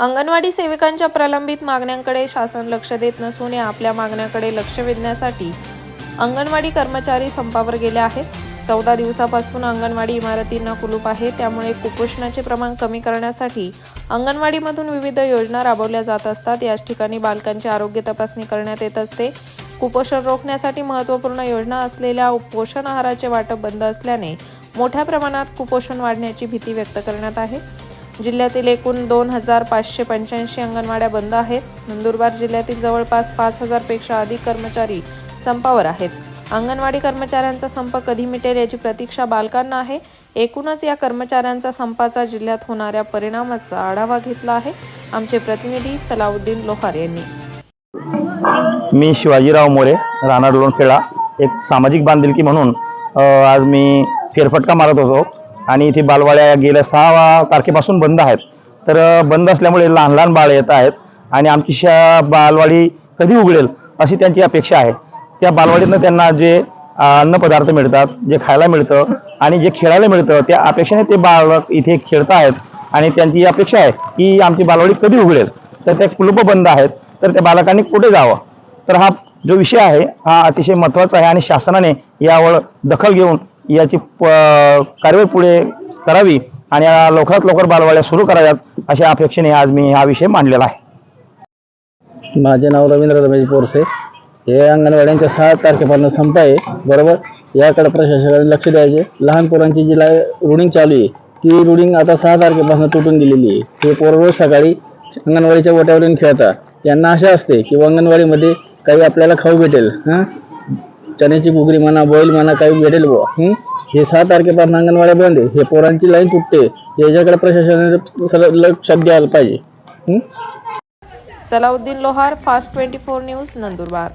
अंगणवाडी सेविकांच्या प्रलंबित मागण्यांकडे शासन लक्ष देत नसून या आपल्या मागण्याकडे लक्ष वेधण्यासाठी अंगणवाडी कर्मचारी संपावर गेले आहेत. चौदा दिवसापासून अंगणवाडी इमारतींना कुलूप आहे. त्यामुळे कुपोषणाचे प्रमाण कमी करण्यासाठी अंगणवाडीमधून विविध योजना राबवल्या जात असतात. याच ठिकाणी बालकांची आरोग्य तपासणी करण्यात येत असते. कुपोषण रोखण्यासाठी महत्त्वपूर्ण योजना असलेल्या पोषण आहाराचे वाटप बंद असल्याने मोठ्या प्रमाणात कुपोषण वाढण्याची भीती व्यक्त करण्यात आहे. जिल्ह्यातील एकूण दोन हजार पाचशे पंच्याऐंशी अंगणवाड्या बंद आहेत. नंदुरबार जिल्ह्यातील जवळपास पाच हजारपेक्षा अधिक कर्मचारी संपावर आहेत. अंगणवाडी कर्मचाऱ्यांचा संप कधी मिटेल याची प्रतीक्षा बालकांना आहे. एकूणच या कर्मचाऱ्यांचा संपाचा जिल्ह्यात होणाऱ्या परिणामाचा आढावा घेतला आहे. आमचे प्रतिनिधी सलाउद्दीन लोहार यांनी. मी शिवाजीराव मोरे राहणार लोणखेडा एक सामाजिक बांधिलकी म्हणून आज मी फेरफटका मारत होतो. आणि इथे बालवाड्या गेल्या सहा तारखेपासून बंद आहेत. तर बंद असल्यामुळे लहान लहान बाळ येत आहेत आणि आमची शा बालवाडी कधी उघडेल अशी त्यांची अपेक्षा आहे. त्या बालवाडीतनं त्यांना जे अन्नपदार्थ मिळतात जे खायला मिळतं आणि जे खेळायला मिळतं त्या अपेक्षेने ते बालक इथे खेळत आहेत आणि त्यांची अपेक्षा आहे की आमची बालवाडी कधी उघडेल. तर त्या कुलूप बंद आहेत. तर त्या बालकांनी कुठे जावं? तर हा जो विषय आहे हा अतिशय महत्त्वाचा आहे आणि शासनाने यावर दखल घेऊन याची प- कारवाई पुढे करावी आणि लवकरात लवकर बालवाड्या सुरू कराव्यात अशा अपेक्षेने आज मी हा विषय मांडलेला आहे. माझे नाव रवींद्र रमेश बोरसे. हे अंगणवाड्यांच्या सहा तारखेपासून संप आहे बरोबर? याकडे प्रशासकाने लक्ष द्यायचे. लहान पोरांची जी लाय रुडिंग चालू आहे ती रुडिंग आता सहा तारखेपासून तुटून गेलेली आहे. हे पोरं रोज सकाळी अंगणवाडीच्या ओट्यावर खेळतात. त्यांना आशा असते की अंगणवाडीमध्ये काही आपल्याला खाऊ भेटेल हां? चण्याची घुगरी म्हणा बॉईल म्हणा काही भेटेल बुवा. हे? सहा तारखेपासून अंगणवाड्या बंद आहे. हे पोरांची लाईन तुटते. याच्याकडे प्रशासनाने सगळं लक्ष द्यायला पाहिजे. Salauddin Lohar fast twenty four news Nandurbar.